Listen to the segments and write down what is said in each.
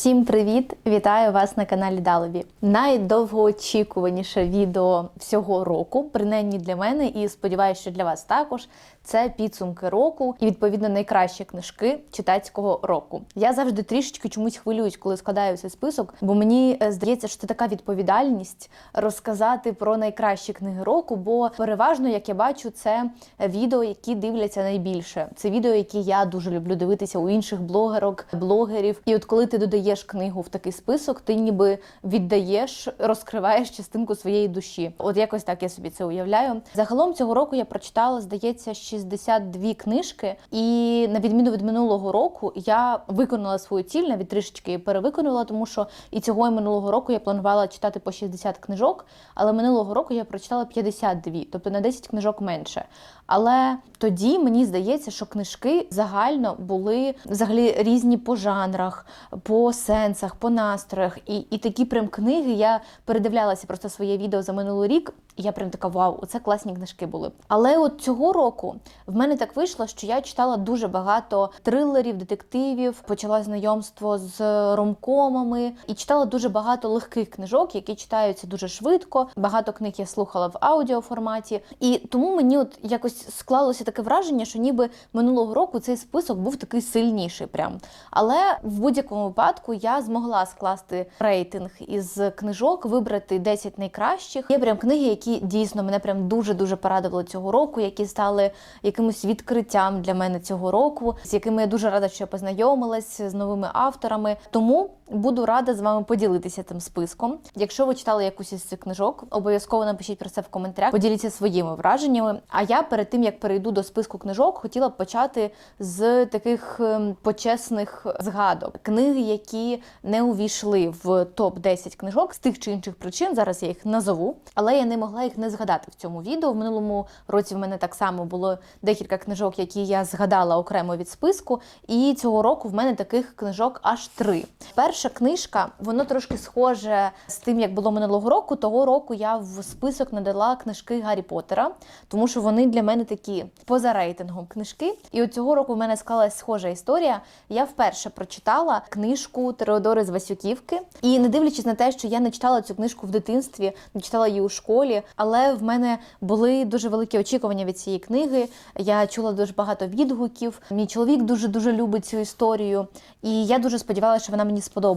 Всім привіт! Вітаю вас на каналі Далобі. Найдовгоочікуваніше відео всього року, принаймні для мене, і сподіваюся, що для вас також. Це підсумки року і відповідно найкращі книжки читацького року. Я завжди трішечки чомусь хвилююсь, коли складаю цей список, бо мені е, здається, що це така відповідальність розказати про найкращі книги року. Бо переважно, як я бачу, це відео, які дивляться найбільше. Це відео, які я дуже люблю дивитися у інших блогерок, блогерів. І от коли ти додаєш книгу в такий список, ти ніби віддаєш, розкриваєш частинку своєї душі. От якось так я собі це уявляю. Загалом цього року я прочитала, здається, 62 книжки, і на відміну від минулого року я виконала свою ціль, навіть трішечки перевиконувала, тому що і цього і минулого року я планувала читати по 60 книжок, але минулого року я прочитала 52, тобто на 10 книжок менше. Але тоді мені здається, що книжки загально були взагалі різні по жанрах, по сенсах, по настроях. І, і такі прям книги я передивлялася просто своє відео за минулий рік. І я прям така вау, оце класні книжки були. Але от цього року в мене так вийшло, що я читала дуже багато трилерів, детективів, почала знайомство з ромкомами і читала дуже багато легких книжок, які читаються дуже швидко. Багато книг я слухала в аудіоформаті. І тому мені от якось склалося таке враження, що ніби минулого року цей список був такий сильніший. Прям. Але в будь-якому випадку я змогла скласти рейтинг із книжок, вибрати 10 найкращих. Є прям книги, які дійсно мене прям дуже дуже порадували цього року, які стали якимось відкриттям для мене цього року, з якими я дуже рада, що я познайомилась з новими авторами. Тому буду рада з вами поділитися тим списком. Якщо ви читали якусь із цих книжок, обов'язково напишіть про це в коментарях, поділіться своїми враженнями. А я перед тим як перейду до списку книжок, хотіла б почати з таких ем, почесних згадок книги, які не увійшли в топ 10 книжок з тих чи інших причин. Зараз я їх назову, але я не могла їх не згадати в цьому відео. В минулому році в мене так само було декілька книжок, які я згадала окремо від списку. І цього року в мене таких книжок аж три. Перша книжка, воно трошки схоже з тим, як було минулого року. Того року я в список надала книжки Гаррі Поттера, тому що вони для мене такі поза рейтингом книжки. І от цього року в мене склалась схожа історія. Я вперше прочитала книжку Теодори з Васюківки. І не дивлячись на те, що я не читала цю книжку в дитинстві, не читала її у школі, але в мене були дуже великі очікування від цієї книги. Я чула дуже багато відгуків. Мій чоловік дуже дуже любить цю історію, і я дуже сподівалася, що вона мені сподобається.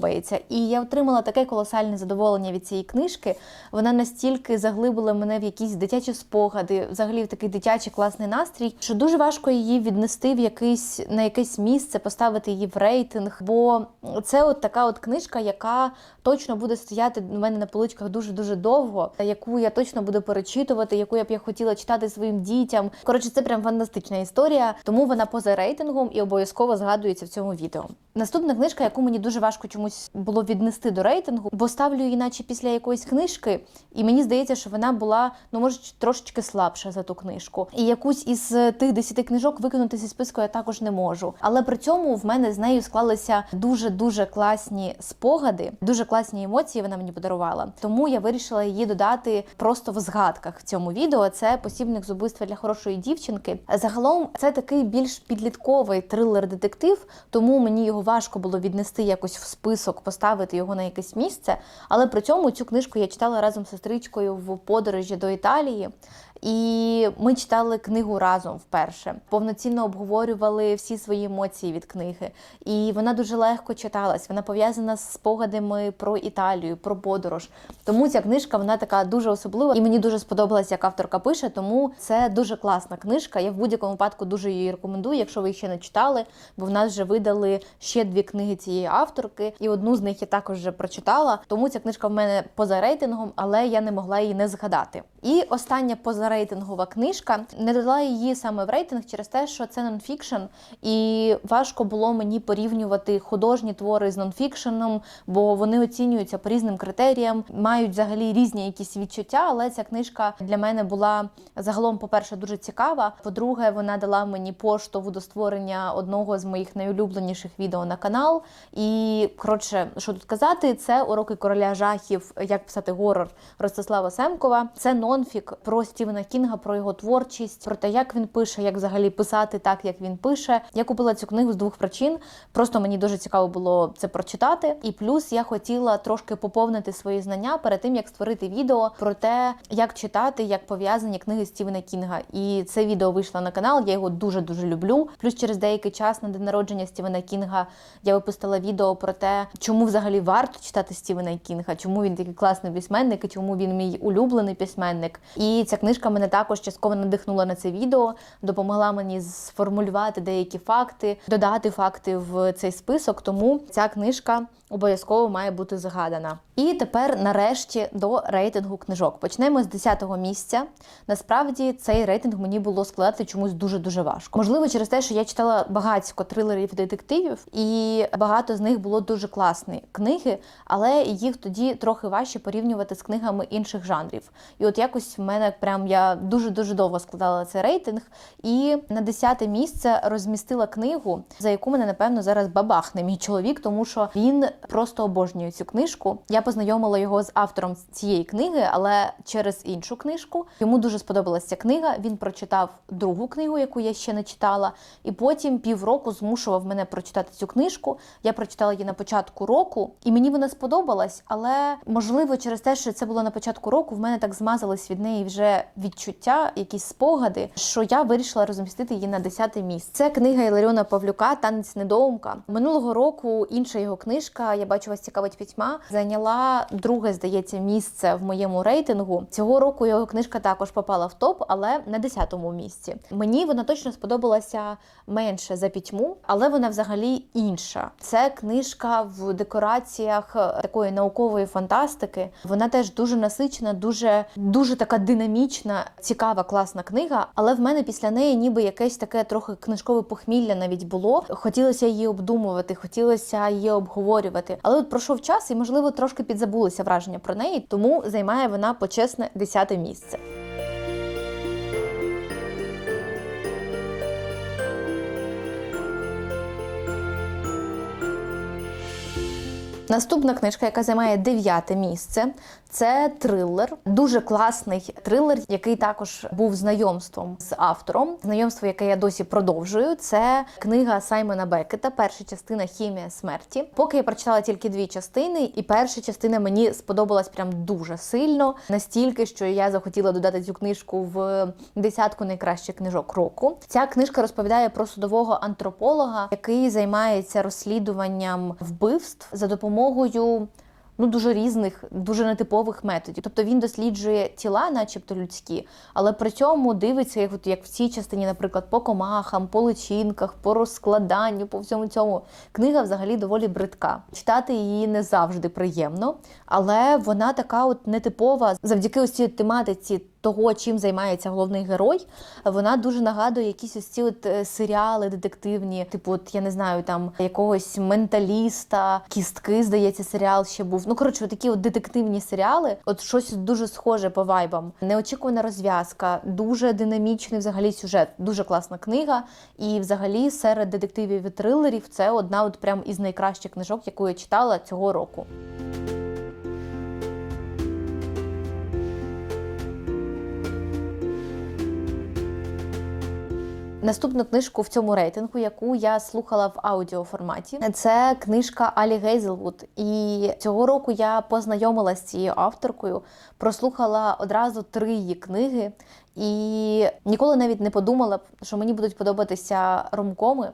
І я отримала таке колосальне задоволення від цієї книжки. Вона настільки заглибила мене в якісь дитячі спогади, взагалі в такий дитячий класний настрій, що дуже важко її віднести в якийсь на якесь місце, поставити її в рейтинг. Бо це от така от книжка, яка точно буде стояти у мене на поличках дуже дуже довго, яку я точно буду перечитувати, яку я б я хотіла читати своїм дітям. Коротше, це прям фантастична історія, тому вона поза рейтингом і обов'язково згадується в цьому відео. Наступна книжка, яку мені дуже важко чомусь було віднести до рейтингу, бо ставлю її, наче після якоїсь книжки, і мені здається, що вона була ну може трошечки слабша за ту книжку. І якусь із тих десяти книжок викинути зі списку я також не можу. Але при цьому в мене з нею склалися дуже дуже класні спогади, дуже класні емоції. Вона мені подарувала. Тому я вирішила її додати просто в згадках в цьому відео. Це посібник з убивства для хорошої дівчинки. Загалом це такий більш підлітковий трилер-детектив, тому мені його важко було віднести якось в список, поставити його на якесь місце. Але при цьому цю книжку я читала разом з сестричкою в подорожі до Італії. І ми читали книгу разом вперше, повноцінно обговорювали всі свої емоції від книги. І вона дуже легко читалась. Вона пов'язана з спогадами про Італію, про подорож. Тому ця книжка вона така дуже особлива, і мені дуже сподобалась, як авторка пише. Тому це дуже класна книжка. Я в будь-якому випадку дуже її рекомендую, якщо ви її ще не читали, бо в нас вже видали ще дві книги цієї авторки, і одну з них я також вже прочитала. Тому ця книжка в мене поза рейтингом, але я не могла її не згадати. І остання поза рейтингова книжка. Не додала її саме в рейтинг через те, що це нонфікшн, і важко було мені порівнювати художні твори з нонфікшеном, бо вони оцінюються по різним критеріям, мають взагалі різні якісь відчуття. Але ця книжка для мене була загалом, по-перше, дуже цікава. По-друге, вона дала мені поштовху до створення одного з моїх найулюбленіших відео на канал. І коротше, що тут казати, це уроки короля жахів, як писати горор Ростислава Семкова. Це нонфік про Стівена Кінга, про його творчість, про те, як він пише, як взагалі писати так, як він пише. Я купила цю книгу з двох причин. Просто мені дуже цікаво було це прочитати. І плюс я хотіла трошки поповнити свої знання перед тим, як створити відео про те, як читати, як пов'язані книги Стівена Кінга. І це відео вийшло на канал. Я його дуже дуже люблю. Плюс через деякий час на день народження Стівена Кінга я випустила відео про те, чому взагалі варто читати Стівена Кінга, чому він такий класний письменник і чому він мій улюблений письменник. І ця книжка мене також частково надихнула на це відео, допомогла мені сформулювати деякі факти, додати факти в цей список. Тому ця книжка обов'язково має бути згадана. І тепер, нарешті, до рейтингу книжок. Почнемо з 10-го місця. Насправді цей рейтинг мені було складати чомусь дуже дуже важко. Можливо, через те, що я читала багатько трилерів детективів, і багато з них було дуже класні книги, але їх тоді трохи важче порівнювати з книгами інших жанрів. І от якось в мене прям я дуже дуже довго складала цей рейтинг. І на 10 місце розмістила книгу, за яку мене напевно зараз бабахне мій чоловік, тому що він просто обожнює цю книжку. Я познайомила його з автором цієї книги, але через іншу книжку. Йому дуже сподобалася книга. Він прочитав другу книгу, яку я ще не читала, і потім півроку змушував мене прочитати цю книжку. Я прочитала її на початку року, і мені вона сподобалась, але можливо, через те, що це було на початку року, в мене так змазались від неї вже відчуття, якісь спогади, що я вирішила розмістити її на 10 місце. Це книга Іларіона Павлюка Танець недоумка. Минулого року інша його книжка Я бачу вас цікавить пітьма зайняла друге, здається, місце в моєму рейтингу. Цього року його книжка також попала в топ, але на 10-му місці. Мені вона точно сподобалася менше за пітьму, але вона взагалі інша. Це книжка в декораціях такої наукової фантастики. Вона теж дуже насичена, дуже дуже така динамічна, цікава, класна книга. Але в мене після неї ніби якесь таке трохи книжкове похмілля навіть було. Хотілося її обдумувати, хотілося її обговорювати. Але от пройшов час, і можливо трошки підзабулися враження про неї, тому займає вона почесне 10 місце. Наступна книжка, яка займає дев'яте місце, це трилер. Дуже класний трилер, який також був знайомством з автором. Знайомство, яке я досі продовжую. Це книга Саймона Бекета, перша частина Хімія смерті. Поки я прочитала тільки дві частини, і перша частина мені сподобалась прям дуже сильно, настільки, що я захотіла додати цю книжку в десятку найкращих книжок року. Ця книжка розповідає про судового антрополога, який займається розслідуванням вбивств за допомогою ну дуже різних, дуже нетипових методів. Тобто він досліджує тіла, начебто людські, але при цьому дивиться, як от як в цій частині, наприклад, по комахам, по личинках, по розкладанню, по всьому цьому. Книга взагалі доволі бридка. Читати її не завжди приємно, але вона така от нетипова завдяки ось цій тематиці. Того, чим займається головний герой, вона дуже нагадує якісь ось ці от е, серіали детективні, типу, от я не знаю, там якогось менталіста, кістки, здається, серіал ще був. Ну коротше, такі от детективні серіали. От щось дуже схоже по вайбам. Неочікувана розв'язка, дуже динамічний взагалі сюжет, дуже класна книга. І, взагалі, серед детективів і трилерів це одна от прям із найкращих книжок, яку я читала цього року. Наступну книжку в цьому рейтингу, яку я слухала в аудіоформаті, це книжка Алі Гейзелвуд. І цього року я познайомилася з цією авторкою, прослухала одразу три її книги, і ніколи навіть не подумала, що мені будуть подобатися ромкоми.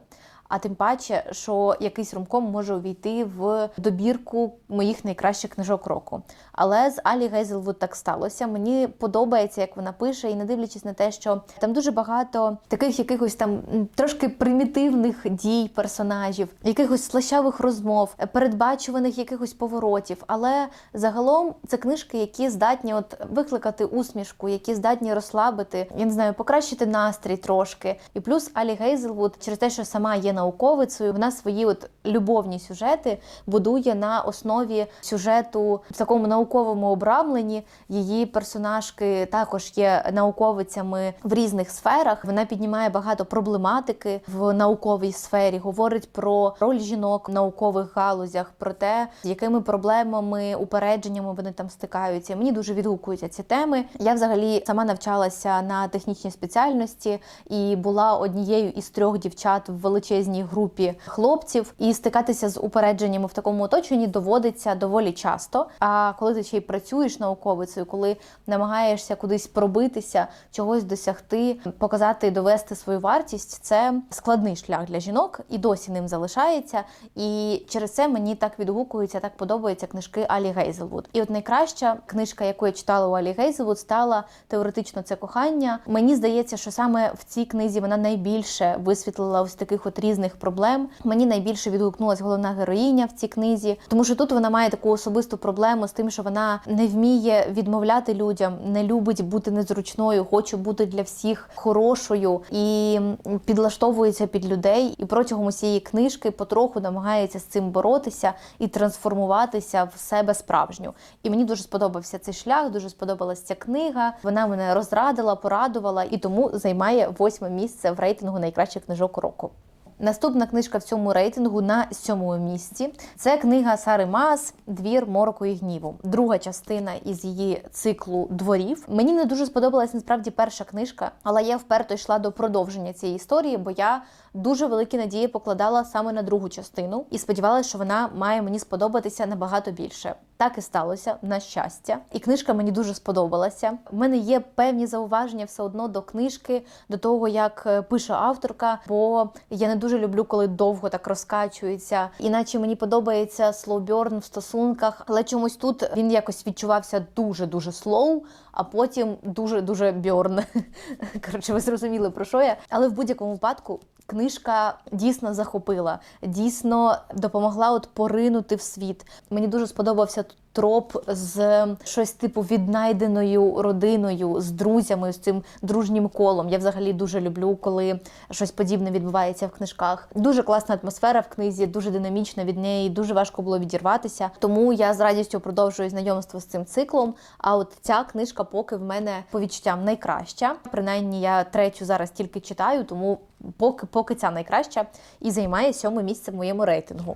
А тим паче, що якийсь ромком може увійти в добірку моїх найкращих книжок року. Але з Алі Гейзелвуд так сталося. Мені подобається, як вона пише, і не дивлячись на те, що там дуже багато таких якихось там трошки примітивних дій персонажів, якихось слащавих розмов, передбачуваних якихось поворотів. Але загалом це книжки, які здатні от викликати усмішку, які здатні розслабити, я не знаю, покращити настрій трошки. І плюс Алі Гейзелвуд через те, що сама є науковицею. Вона свої от любовні сюжети будує на основі сюжету в такому науковому обрамленні. Її персонажки також є науковицями в різних сферах. Вона піднімає багато проблематики в науковій сфері, говорить про роль жінок в наукових галузях, про те, з якими проблемами, упередженнями вони там стикаються. Мені дуже відгукуються ці теми. Я взагалі сама навчалася на технічній спеціальності і була однією із трьох дівчат в величезній групі хлопців. І стикатися з упередженнями в такому оточенні доводиться доволі часто. А коли ти ще й працюєш науковицею, коли намагаєшся кудись пробитися, чогось досягти, показати, довести свою вартість, це складний шлях для жінок і досі ним залишається. І через це мені так відгукуються, так подобаються книжки Алі Гейзелвуд. І от найкраща книжка, яку я читала у Алі Гейзелвуд, стала теоретично це кохання. Мені здається, що саме в цій книзі вона найбільше висвітлила ось таких от різних проблем. Мені найбільше відгукнулася головна героїня в цій книзі, тому що тут вона має таку особисту проблему з тим, що вона не вміє відмовляти людям, не любить бути незручною, хоче бути для всіх хорошою і підлаштовується під людей. І протягом усієї книжки потроху намагається з цим боротися і трансформуватися в себе справжню. І мені дуже сподобався цей шлях, дуже сподобалася ця книга. Вона мене розрадила, порадувала і тому займає восьме місце в рейтингу найкращих книжок року. Наступна книжка в цьому рейтингу на сьомому місці. Це книга Сари Маас Двір мороку і гніву. Друга частина із її циклу дворів. Мені не дуже сподобалась насправді перша книжка, але я вперто йшла до продовження цієї історії, бо я дуже великі надії покладала саме на другу частину і сподівалася, що вона має мені сподобатися набагато більше. Так і сталося, на щастя. І книжка мені дуже сподобалася. У мене є певні зауваження все одно до книжки, до того, як е, пише авторка, бо я не дуже люблю, коли довго так розкачується. Іначе мені подобається слоуберн в стосунках, але чомусь тут він якось відчувався дуже-дуже слоу, а потім дуже-дуже бьорн. Коротше, ви зрозуміли про що я. Але в будь-якому випадку. Книжка дійсно захопила, дійсно допомогла от поринути в світ. Мені дуже сподобався троп з щось типу віднайденою родиною, з друзями, з цим дружнім колом. Я взагалі дуже люблю, коли щось подібне відбувається в книжках. Дуже класна атмосфера в книзі, дуже динамічна від неї, дуже важко було відірватися. Тому я з радістю продовжую знайомство з цим циклом. А от ця книжка поки в мене по відчуттям найкраща. Принаймні, я третю зараз тільки читаю, тому поки поки ця найкраща і займає сьоме місце в моєму рейтингу.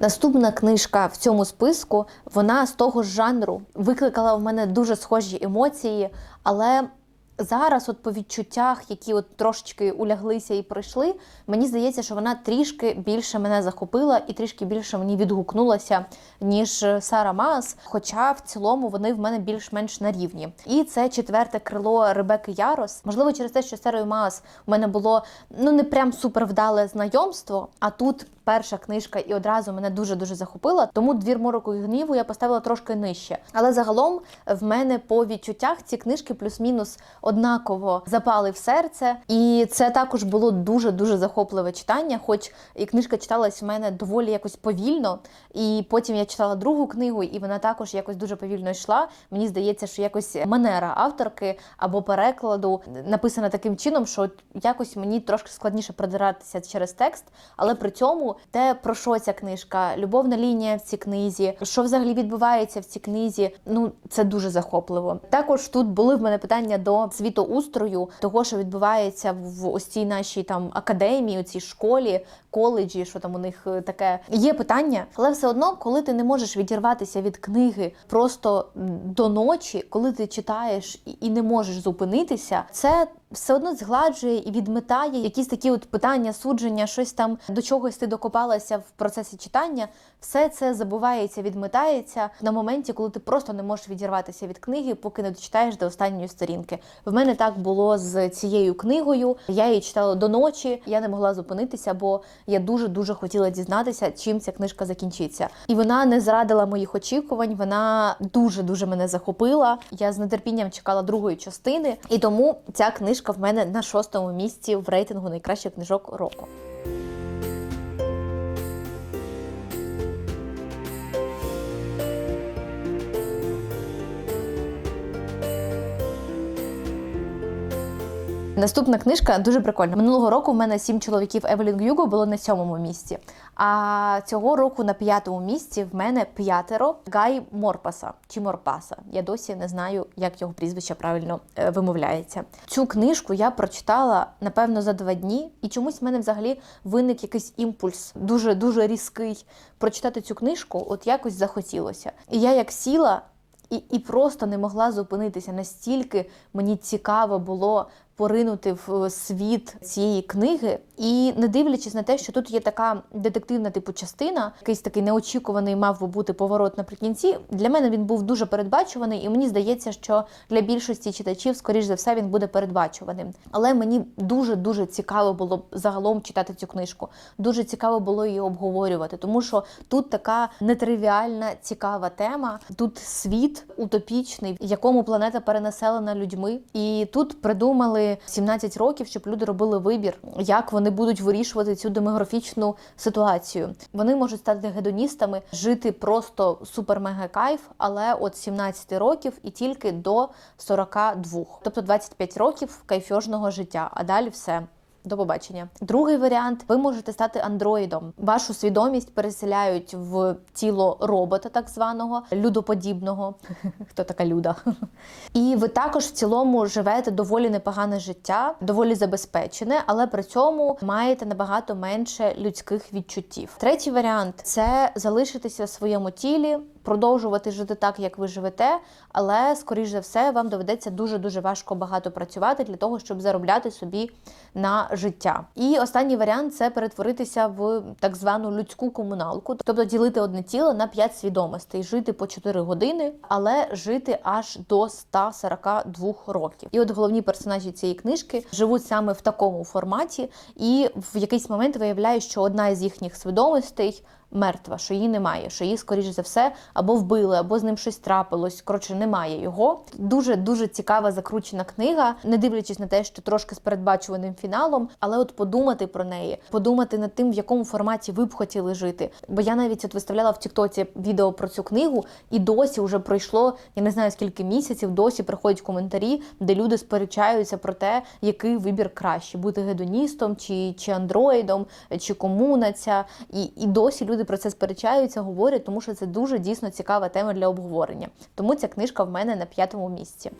Наступна книжка в цьому списку, вона з того ж жанру викликала в мене дуже схожі емоції, але зараз, от по відчуттях, які от трошечки уляглися і пройшли, мені здається, що вона трішки більше мене захопила і трішки більше мені відгукнулася, ніж Сара Маас. Хоча в цілому вони в мене більш-менш на рівні. І це четверте крило Ребекки Ярос. Можливо, через те, що з Сарою Маас у мене було ну не прям супер вдале знайомство, а тут. Перша книжка і одразу мене дуже дуже захопила. Тому двір мороку і гніву я поставила трошки нижче. Але загалом в мене по відчуттях ці книжки плюс-мінус однаково запали в серце, і це також було дуже дуже захопливе читання. Хоч і книжка читалась в мене доволі якось повільно. І потім я читала другу книгу, і вона також якось дуже повільно йшла. Мені здається, що якось манера авторки або перекладу написана таким чином, що якось мені трошки складніше продиратися через текст, але при цьому те, про що ця книжка, любовна лінія в цій книзі, що взагалі відбувається в цій книзі. Ну це дуже захопливо. Також тут були в мене питання до світоустрою, того, що відбувається в ось цій нашій там академії, у цій школі, коледжі, що там у них е, таке є питання, але все одно, коли ти не можеш відірватися від книги просто до ночі, коли ти читаєш і не можеш зупинитися, це все одно згладжує і відмитає якісь такі от питання, судження, щось там до чогось ти докопалася в процесі читання. Все це забувається, відмитається на моменті, коли ти просто не можеш відірватися від книги, поки не дочитаєш до останньої сторінки. В мене так було з цією книгою. Я її читала до ночі. Я не могла зупинитися, бо я дуже дуже хотіла дізнатися, чим ця книжка закінчиться. І вона не зрадила моїх очікувань. Вона дуже дуже мене захопила. Я з нетерпінням чекала другої частини, і тому ця книжка в мене на шостому місці в рейтингу найкращих книжок року. Наступна книжка дуже прикольна. Минулого року в мене сім чоловіків Евелін Гюго було на сьомому місці. А цього року на п'ятому місці в мене п'ятеро Гай Морпаса чи Морпаса. Я досі не знаю, як його прізвище правильно е, вимовляється. Цю книжку я прочитала напевно за два дні, і чомусь в мене взагалі виник якийсь імпульс, дуже дуже різкий прочитати цю книжку. От якось захотілося. І я як сіла. І, і просто не могла зупинитися настільки мені цікаво було поринути в світ цієї книги, і не дивлячись на те, що тут є така детективна типу частина, якийсь такий неочікуваний мав би бути поворот наприкінці. Для мене він був дуже передбачуваний, і мені здається, що для більшості читачів, скоріш за все, він буде передбачуваним. Але мені дуже дуже цікаво було загалом читати цю книжку. Дуже цікаво було її обговорювати, тому що тут така нетривіальна, цікава тема. Тут світ утопічний, в якому планета перенаселена людьми, і тут придумали. 17 років, щоб люди робили вибір, як вони будуть вирішувати цю демографічну ситуацію. Вони можуть стати гедоністами, жити просто супер-мега кайф, але от 17 років і тільки до 42. тобто 25 років кайфьожного життя. А далі все. До побачення. Другий варіант: ви можете стати андроїдом. Вашу свідомість переселяють в тіло робота, так званого людоподібного. Хто така люда? І ви також в цілому живете доволі непогане життя, доволі забезпечене, але при цьому маєте набагато менше людських відчуттів. Третій варіант це залишитися в своєму тілі. Продовжувати жити так, як ви живете, але скоріш за все вам доведеться дуже дуже важко багато працювати для того, щоб заробляти собі на життя. І останній варіант це перетворитися в так звану людську комуналку, тобто ділити одне тіло на 5 свідомостей, жити по 4 години, але жити аж до 142 років. І от головні персонажі цієї книжки живуть саме в такому форматі, і в якийсь момент виявляє, що одна із їхніх свідомостей мертва, що її немає, що її, скоріш за все, або вбили, або з ним щось трапилось. Коротше, немає його. Дуже дуже цікава закручена книга, не дивлячись на те, що трошки з передбачуваним фіналом, але от подумати про неї, подумати над тим, в якому форматі ви б хотіли жити. Бо я навіть от виставляла в Тіктоці відео про цю книгу, і досі вже пройшло, я не знаю скільки місяців, досі приходять коментарі, де люди сперечаються про те, який вибір краще бути гедоністом, чи чи андроїдом, чи комуна ця. І, і досі люди люди про це сперечаються, говорять, тому що це дуже дійсно цікава тема для обговорення. Тому ця книжка в мене на п'ятому місці.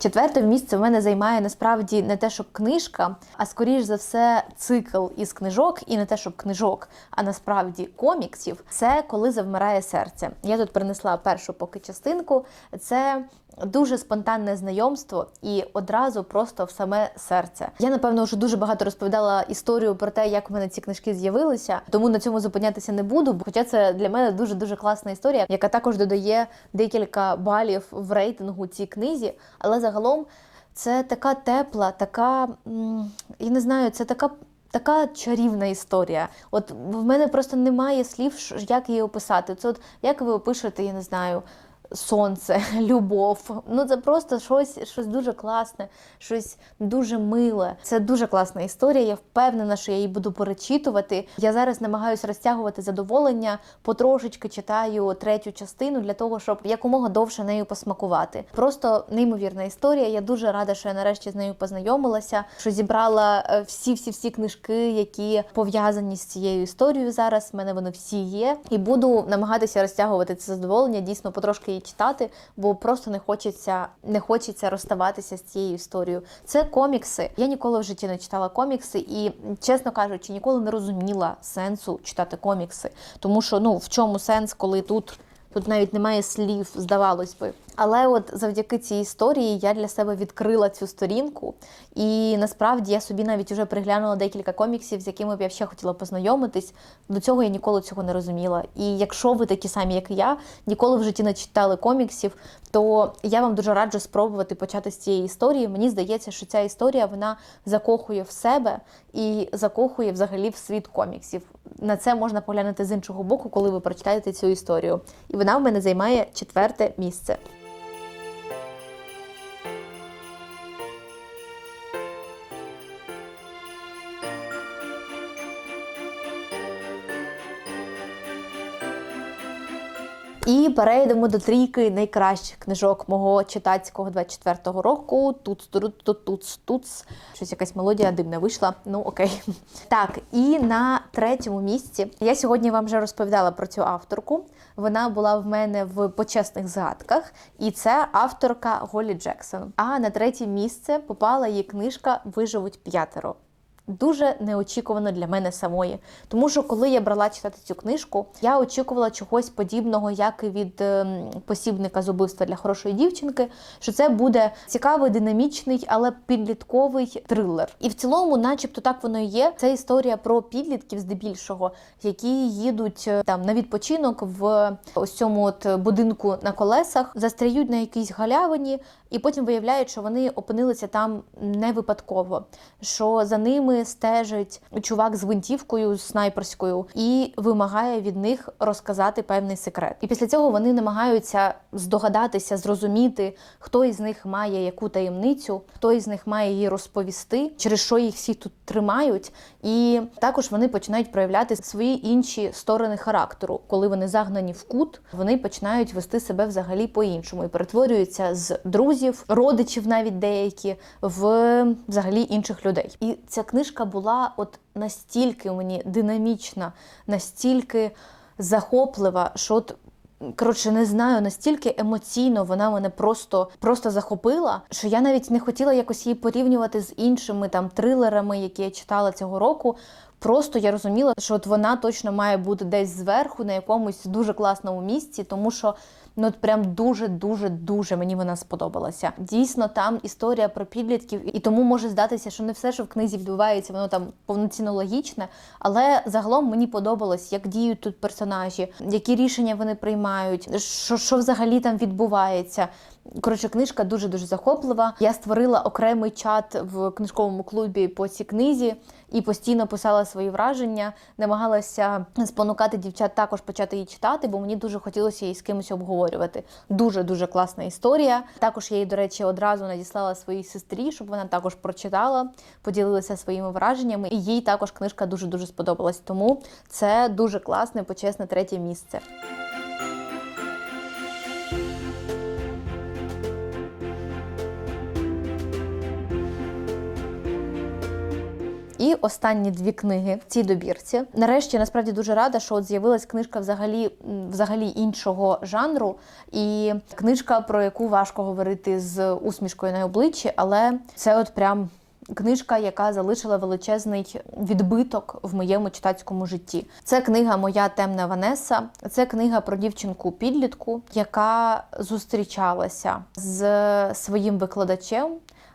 Четверте місце в мене займає насправді не те, щоб книжка, а скоріш за все, цикл із книжок, і не те, щоб книжок, а насправді коміксів. Це коли завмирає серце. Я тут принесла першу поки частинку. Це дуже спонтанне знайомство і одразу просто в саме серце. Я напевно вже дуже багато розповідала історію про те, як в мене ці книжки з'явилися, тому на цьому зупинятися не буду. Хоча це для мене дуже дуже класна історія, яка також додає декілька балів в рейтингу цій книзі. Але загалом це така тепла, така я не знаю, це така. Така чарівна історія. От в мене просто немає слів, як її описати. Це от як ви опишете, я не знаю сонце, любов. Ну це просто щось щось дуже класне, щось дуже миле. Це дуже класна історія. Я впевнена, що я її буду перечитувати. Я зараз намагаюся розтягувати задоволення, потрошечки читаю третю частину для того, щоб якомога довше нею посмакувати. Просто неймовірна історія. Я дуже рада, що я нарешті з нею познайомилася, що зібрала всі-всі-всі книжки, які пов'язані з цією історією зараз. У мене вони всі є, і буду намагатися розтягувати це задоволення. Дійсно, потрошки читати, бо просто не хочеться не хочеться розставатися з цією історією. Це комікси. Я ніколи в житті не читала комікси, і, чесно кажучи, ніколи не розуміла сенсу читати комікси. Тому що ну в чому сенс, коли тут. Тут навіть немає слів, здавалось би. Але от завдяки цій історії я для себе відкрила цю сторінку, і насправді я собі навіть вже приглянула декілька коміксів, з якими б я ще хотіла познайомитись. До цього я ніколи цього не розуміла. І якщо ви такі самі, як і я, ніколи в житті не читали коміксів, то я вам дуже раджу спробувати почати з цієї історії. Мені здається, що ця історія вона закохує в себе і закохує взагалі в світ коміксів. На це можна поглянути з іншого боку, коли ви прочитаєте цю історію. І вона в мене займає четверте місце. І перейдемо до трійки найкращих книжок мого читацького 24-го року. Тут, тут, тут. Щось якась мелодія дивна вийшла. Ну окей. Так, і на третьому місці я сьогодні вам вже розповідала про цю авторку. Вона була в мене в почесних згадках, і це авторка Голі Джексон. А на третє місце попала її книжка Виживуть п'ятеро. Дуже неочікувано для мене самої. Тому що коли я брала читати цю книжку, я очікувала чогось подібного, як і від ем, посібника з убивства для хорошої дівчинки, що це буде цікавий, динамічний, але підлітковий трилер. І в цілому, начебто, так воно і є. Це історія про підлітків здебільшого, які їдуть е, там на відпочинок в ось цьому от будинку на колесах, застряють на якійсь галявині, і потім виявляють, що вони опинилися там не випадково, що за ними стежить чувак з гвинтівкою снайперською і вимагає від них розказати певний секрет. І після цього вони намагаються здогадатися, зрозуміти, хто із них має яку таємницю, хто із них має її розповісти, через що їх всі тут тримають. І також вони починають проявляти свої інші сторони характеру, коли вони загнані в кут, вони починають вести себе взагалі по-іншому і перетворюються з друзів, родичів, навіть деякі, в взагалі інших людей. І ця книжка була от настільки мені динамічна, настільки захоплива, що от. Коротше, не знаю, настільки емоційно вона мене просто просто захопила, що я навіть не хотіла якось її порівнювати з іншими там трилерами, які я читала цього року. Просто я розуміла, що от вона точно має бути десь зверху на якомусь дуже класному місці, тому що ну от прям дуже дуже дуже мені вона сподобалася. Дійсно, там історія про підлітків, і тому може здатися, що не все, що в книзі відбувається, воно там повноцінно логічне. Але загалом мені подобалось, як діють тут персонажі, які рішення вони приймають, що, що взагалі там відбувається. Коротше, книжка дуже дуже захоплива. Я створила окремий чат в книжковому клубі по цій книзі і постійно писала свої враження, намагалася спонукати дівчат також почати її читати, бо мені дуже хотілося її з кимось обговорювати. Дуже дуже класна історія. Також я її, до речі, одразу надіслала своїй сестрі, щоб вона також прочитала, поділилася своїми враженнями. І їй також книжка дуже дуже сподобалась. Тому це дуже класне, почесне третє місце. Останні дві книги в цій добірці. Нарешті насправді дуже рада, що от з'явилась книжка взагалі взагалі іншого жанру, і книжка, про яку важко говорити з усмішкою на обличчі, але це от прям. Книжка, яка залишила величезний відбиток в моєму читацькому житті. Це книга Моя темна Ванеса. Це книга про дівчинку-підлітку, яка зустрічалася з своїм викладачем.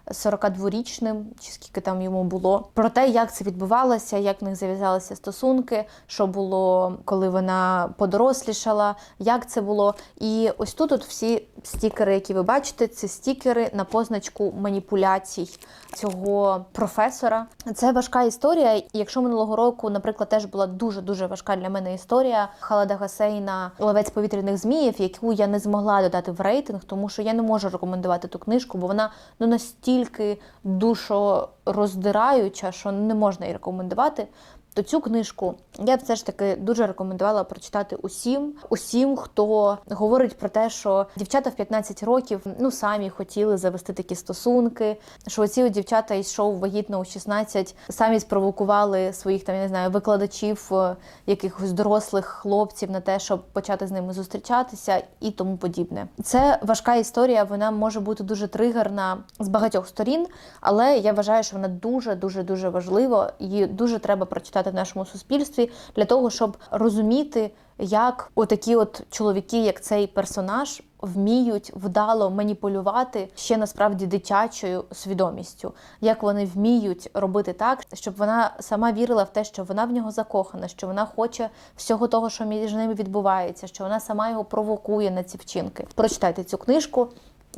42-річним, чи скільки там йому було, про те, як це відбувалося, як в них зав'язалися стосунки, що було, коли вона подорослішала, як це було. І ось тут от всі стікери, які ви бачите, це стікери на позначку маніпуляцій цього професора. Це важка історія. Якщо минулого року, наприклад, теж була дуже дуже важка для мене історія Халада Гасейна Ловець повітряних зміїв, яку я не змогла додати в рейтинг, тому що я не можу рекомендувати ту книжку, бо вона ну настільки настільки душороздираюча, що не можна її рекомендувати. То цю книжку я б все ж таки дуже рекомендувала прочитати усім, усім, хто говорить про те, що дівчата в 15 років ну самі хотіли завести такі стосунки. Що оці дівчата із шоу вагітно у 16 самі спровокували своїх там я не знаю викладачів, е, якихось дорослих хлопців на те, щоб почати з ними зустрічатися і тому подібне. Це важка історія. Вона може бути дуже тригерна з багатьох сторін, але я вважаю, що вона дуже дуже дуже важлива. Її дуже треба прочитати в нашому суспільстві для того, щоб розуміти, як отакі от чоловіки, як цей персонаж, вміють вдало маніпулювати ще насправді дитячою свідомістю, як вони вміють робити так, щоб вона сама вірила в те, що вона в нього закохана, що вона хоче всього того, що між ними відбувається, що вона сама його провокує на ці вчинки. Прочитайте цю книжку.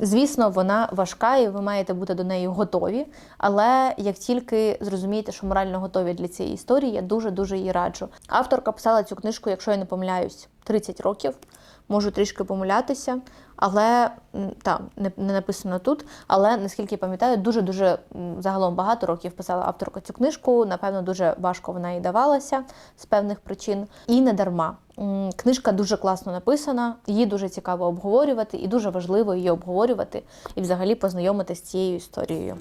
Звісно, вона важка, і ви маєте бути до неї готові. Але як тільки зрозумієте, що морально готові для цієї історії, я дуже дуже її раджу. Авторка писала цю книжку, якщо я не помиляюсь, 30 років. Можу трішки помилятися, але та, не, не написано тут. Але наскільки я пам'ятаю, дуже-дуже загалом багато років писала авторка цю книжку. Напевно, дуже важко вона їй давалася з певних причин. І не дарма. Книжка дуже класно написана, її дуже цікаво обговорювати, і дуже важливо її обговорювати і взагалі познайомитися з цією історією.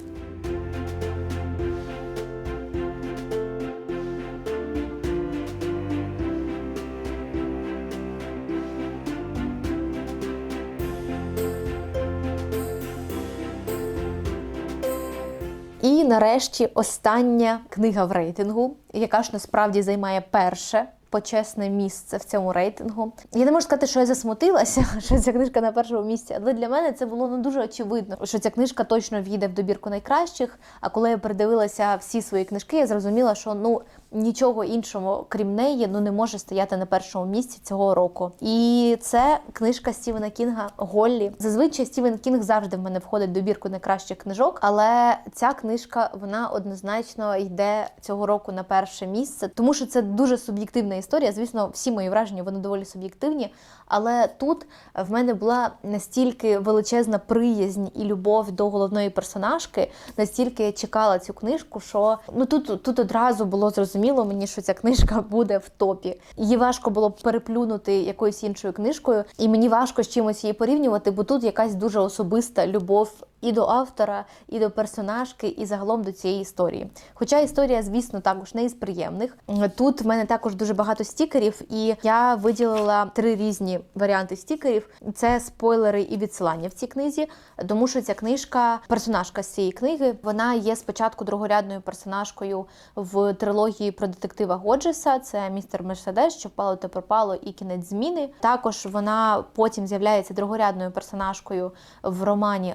Нарешті остання книга в рейтингу, яка ж насправді займає перше почесне місце в цьому рейтингу. Я не можу сказати, що я засмутилася, що ця книжка на першому місці, але для мене це було ну дуже очевидно, що ця книжка точно війде в добірку найкращих. А коли я передивилася всі свої книжки, я зрозуміла, що ну нічого іншого, крім неї, ну не може стояти на першому місці цього року. І це книжка Стівена Кінга Голлі. Зазвичай Стівен Кінг завжди в мене входить в добірку найкращих книжок, але ця книжка вона однозначно йде цього року на перше місце, тому що це дуже суб'єктивна історія. Звісно, всі мої враження вони доволі суб'єктивні. Але тут в мене була настільки величезна приязнь і любов до головної персонажки, настільки я чекала цю книжку, що ну тут, тут одразу було зрозуміло мені, що ця книжка буде в топі. Її важко було переплюнути якоюсь іншою книжкою, і мені важко з чимось її порівнювати, бо тут якась дуже особиста любов і до автора, і до персонажки, і загалом до цієї історії. Хоча історія, звісно, також не із приємних. Тут в мене також дуже багато стікерів, і я виділила три різні варіанти стікерів: це спойлери і відсилання в цій книзі, тому що ця книжка, персонажка з цієї книги, вона є спочатку другорядною персонажкою в трилогії про детектива Годжеса. Це містер Мерседес, що впало та пропало, і кінець зміни. Також вона потім з'являється другорядною персонажкою в романі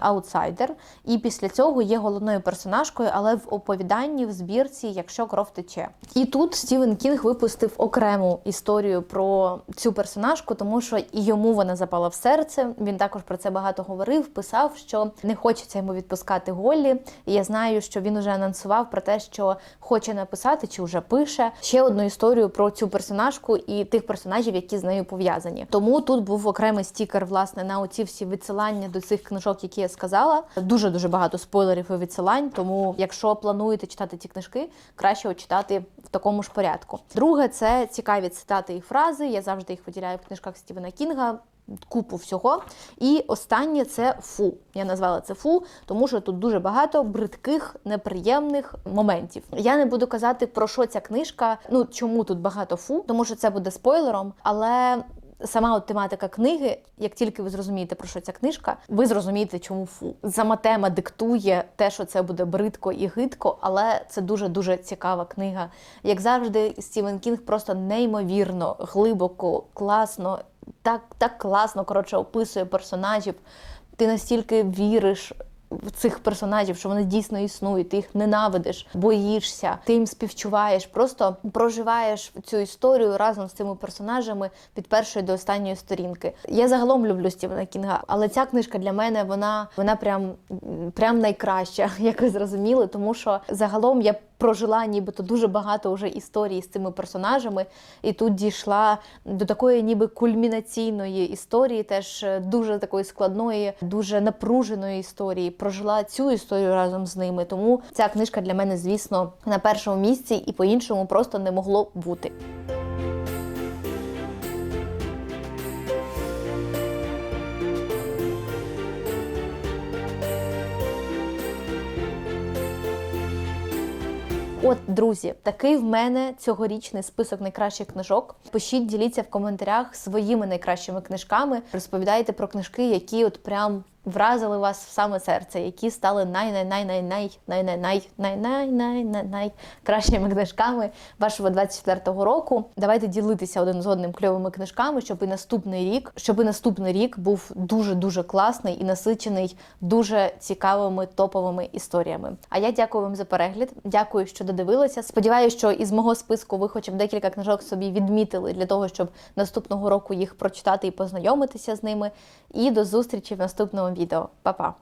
Аутсайдер. І після цього є головною персонажкою, але в оповіданні в збірці, якщо кров тече. І тут Стівен Кінг випустив окрему історію про цю персонажку, тому що і йому вона запала в серце. Він також про це багато говорив, писав, що не хочеться йому відпускати Голлі. І я знаю, що він уже анонсував про те, що хоче написати чи вже пише ще одну історію про цю персонажку і тих персонажів, які з нею пов'язані. Тому тут був окремий стікер, власне, на оці всі відсилання до цих книжок, які я сказала. Дуже дуже багато спойлерів і відсилань. Тому, якщо плануєте читати ці книжки, краще читати в такому ж порядку. Друге, це цікаві цитати і фрази. Я завжди їх виділяю в книжках Стівена Кінга. Купу всього. І останнє це фу. Я назвала це фу, тому що тут дуже багато бридких, неприємних моментів. Я не буду казати, про що ця книжка. Ну чому тут багато фу, тому що це буде спойлером, але. Сама от тематика книги, як тільки ви зрозумієте, про що ця книжка, ви зрозумієте, чому фу. Сама тема диктує те, що це буде бридко і гидко, але це дуже дуже цікава книга. Як завжди, Стівен Кінг просто неймовірно, глибоко, класно, так, так класно коротше описує персонажів. Ти настільки віриш цих персонажів, що вони дійсно існують, ти їх ненавидиш, боїшся, ти їм співчуваєш, просто проживаєш цю історію разом з цими персонажами від першої до останньої сторінки. Я загалом люблю Стівена Кінга, але ця книжка для мене вона вона прям, прям найкраща, як ви зрозуміли, тому що загалом я прожила нібито дуже багато вже історій з цими персонажами, і тут дійшла до такої, ніби кульмінаційної історії, теж дуже такої складної, дуже напруженої історії. Прожила цю історію разом з ними. Тому ця книжка для мене, звісно, на першому місці і по-іншому просто не могло бути. От, друзі, такий в мене цьогорічний список найкращих книжок. Пишіть, діліться в коментарях своїми найкращими книжками. Розповідайте про книжки, які от прям вразили вас в саме серце, які стали най-най-най-най-най-най-най-най-най-най кращими книжками вашого 24-го року. Давайте ділитися один з одним кльовими книжками, щоб і наступний рік, щоб і наступний рік був дуже дуже класний і насичений дуже цікавими топовими історіями. А я дякую вам за перегляд. Дякую, що додивилися. Сподіваюся, що із мого списку ви хоча б декілька книжок собі відмітили для того, щоб наступного року їх прочитати і познайомитися з ними. І до зустрічі в наступному відео. Па-па!